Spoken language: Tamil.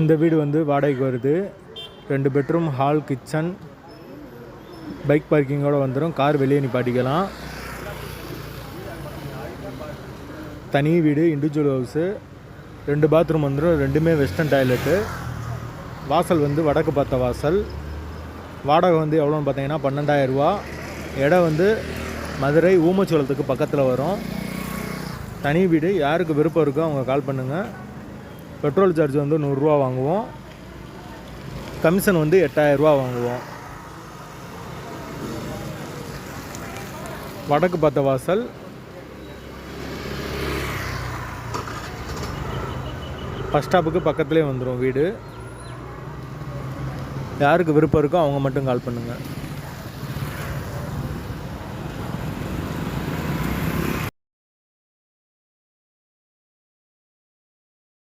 இந்த வீடு வந்து வாடகைக்கு வருது. ரெண்டு பெட்ரூம் ஹால் கிச்சன் பைக் பார்க்கிங்கோடு வந்துடும் கார் வெளியே நிப்பாட்டிக்கலாம். தனி வீடு இண்டிவிஜுவல் ஹவுஸு ரெண்டு பாத்ரூம் வந்துடும் ரெண்டுமே வெஸ்டர்ன் டாய்லெட்டு வாசல் வந்து வடக்கு பார்த்த வாசல். வாடகை வந்து எவ்வளோன்னு பார்த்தீங்கன்னா பன்னெண்டாயிரரூவா இடம் வந்து மதுரை ஊமச்சோளத்துக்கு பக்கத்தில் வரும். தனி வீடு. யாருக்கு விருப்பம் இருக்கோ அவங்க கால் பண்ணுங்கள் பெட்ரோல் சார்ஜ் வந்து நூறுரூவா வாங்குவோம். கமிஷன் வந்து எட்டாயிரரூவா வாங்குவோம். வடக்கு பார்த்த வாசல். பஸ் ஸ்டாப்புக்கு பக்கத்துலேயே வந்துடும் வீடு. யாருக்கு விருப்பம் இருக்கோ அவங்க மட்டும் கால் பண்ணுங்கள்